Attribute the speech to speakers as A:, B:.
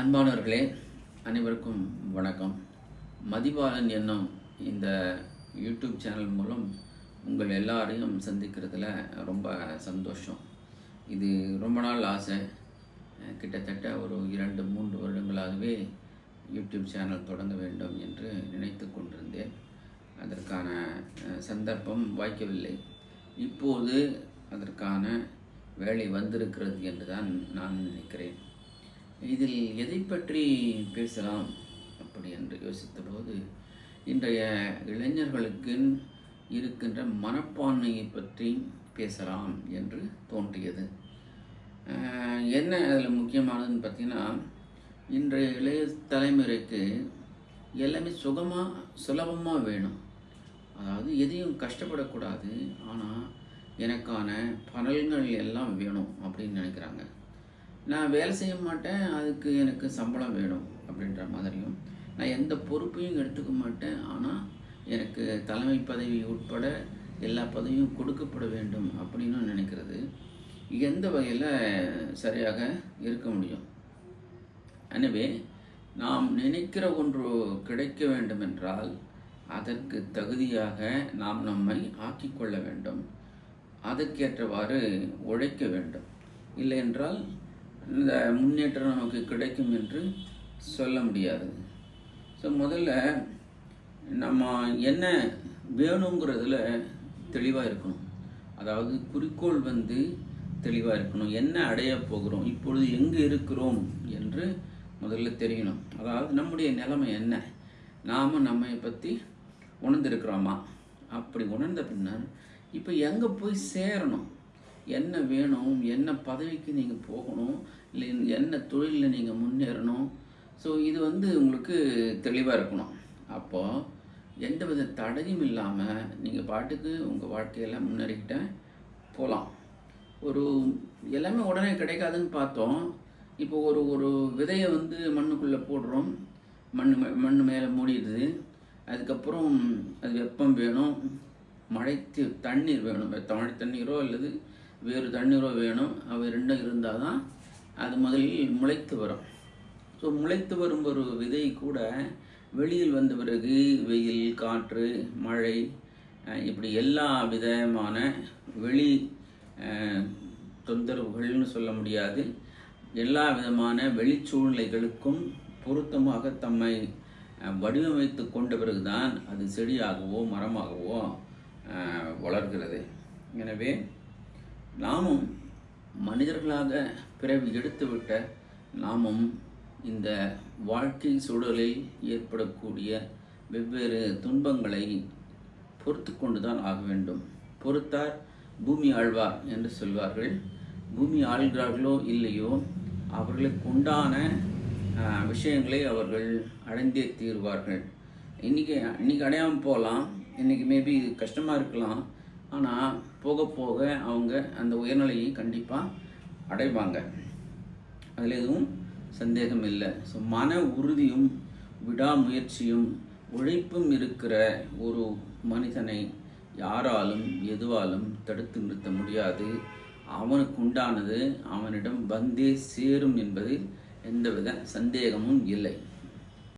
A: அன்பானவர்களே அனைவருக்கும் வணக்கம். மதிபாலன் என்னும் இந்த யூடியூப் சேனல் மூலம் உங்கள் எல்லாரையும் சந்திக்கிறதுல ரொம்ப சந்தோஷம். இது ரொம்ப நாள் ஆசை. கிட்டத்தட்ட ஒரு இரண்டு மூன்று வருடங்களாகவே யூடியூப் சேனல் தொடங்க வேண்டும் என்று நினைத்து கொண்டிருந்தேன். அதற்கான சந்தர்ப்பம் வாய்க்கவில்லை. இப்போது அதற்கான வேலை வந்திருக்கிறது என்று தான் நான் நினைக்கிறேன். இதில் எதை பற்றி பேசலாம் அப்படி என்று யோசித்தபோது இன்றைய இளைஞர்களுக்கு இருக்கின்ற மனப்பான்மையை பற்றி பேசலாம் என்று தோன்றியது. என்ன அதில் முக்கியமானதுன்னு பார்த்தீங்கன்னா இன்றைய இளைய தலைமுறைக்கு எல்லாமே சுகமாக சுலபமாக வேணும். அதாவது எதையும் கஷ்டப்படக்கூடாது ஆனால் எனக்கான பலன்கள் எல்லாம் வேணும் அப்படின்னு நினைக்கிறாங்க. நான் வேலை செய்ய மாட்டேன் அதுக்கு எனக்கு சம்பளம் வேணும் அப்படின்ற மாதிரியும். நான் எந்த பொறுப்பையும் எடுத்துக்க மாட்டேன் ஆனால் எனக்கு தலைமை பதவி உட்பட எல்லா பதவியும் கொடுக்கப்பட வேண்டும் அப்படின்னு நினைக்கிறது. எந்த வகையில் சரியாக இருக்க முடியும்? எனவே நாம் நினைக்கிற ஒன்று கிடைக்க வேண்டும் என்றால் அதற்கு தகுதியாக நாம் நம்மை ஆக்கிக்கொள்ள வேண்டும். அதற்கேற்றவாறு உழைக்க வேண்டும். இல்லை என்றால் இந்த முன்னேற்றம் நமக்கு கிடைக்கும் என்று சொல்ல முடியாது. ஸோ முதல்ல நம்ம என்ன வேணுங்கிறதுல தெளிவாக இருக்கணும். அதாவது குறிக்கோள் வந்து தெளிவாக இருக்கணும். என்ன அடைய போகிறோம்? இப்பொழுது எங்கே இருக்கிறோம் என்று முதல்ல தெரியணும். அதாவது நம்முடைய நிலைமை என்ன? நாம் நம்மை பற்றி உணர்ந்திருக்கிறோமா? அப்படி உணர்ந்த பின்னர் இப்போ எங்கே போய் சேரணும்? என்ன வேணும் என்ன பதவிக்கு நீங்கள் போகணும் இல்லை என்ன தொழிலில் நீங்கள் முன்னேறணும். ஸோ இது வந்து உங்களுக்கு தெளிவாக இருக்கணும். அப்போது எந்த வித தடையும் இல்லாமல் நீங்கள் பாட்டுக்கு உங்கள் வாழ்க்கையில் முன்னேறிக்கிட்ட போகலாம் ஒரு எல்லாமே உடனே கிடைக்காதுன்னு பார்த்தோம். இப்போ ஒரு ஒரு விதையை வந்து மண்ணுக்குள்ளே போடுறோம். மண் மே- மண் மேலே மூடிடுது. அதுக்கப்புறம் அது வெப்பம் வேணும். மழை தண்ணீர் வேணும். மழை தண்ணீரோ அல்லது வேறு தண்ணீரோ வேணும். அவை ரெண்டும் இருந்தால் தான் அது முதலில் முளைத்து வரும். ஸோ முளைத்து வரும் ஒரு விதை கூட வெளியில் வந்த பிறகு வெயில் காற்று மழை இப்படி எல்லா விதமான வெளி தொந்தரவுகள்னு சொல்ல முடியாது. எல்லா விதமான வெளிச்சூழ்நிலைகளுக்கும் பொருத்தமாக தம்மை வடிவமைத்து கொண்ட பிறகுதான் அது செடியாகவோ மரமாகவோ வளர்கிறது. எனவே நாமும் மனிதர்களாக பிறவி எடுத்துவிட்ட நாமும் இந்த வாழ்க்கை சூழலில் ஏற்படக்கூடிய வெவ்வேறு துன்பங்களை பொறுத்து கொண்டுதான் ஆக வேண்டும். பொறுத்தார் பூமி ஆழ்வார் என்று சொல்வார்கள். பூமி ஆள்கிறார்களோ இல்லையோ அவர்களுக்கு உண்டான விஷயங்களை அவர்கள் அடைந்தே தீர்வார்கள். இன்றைக்கி இன்றைக்கி அடையாமல் போகலாம். இன்றைக்கி மேபி கஷ்டமாக இருக்கலாம். ஆனால் போக போக அவங்க அந்த உயர்நிலையை கண்டிப்பாக அடைவாங்க. அதில் எதுவும் சந்தேகம் இல்லை ஸோ மன உறுதியும் விடாமுயற்சியும் உழைப்பும் இருக்கிற ஒரு மனிதனை யாராலும் எதுவாலும் தடுத்து நிறுத்த முடியாது. அவனுக்கு உண்டானது அவனிடம் வந்தே சேரும் என்பதில் எந்தவித சந்தேகமும் இல்லை.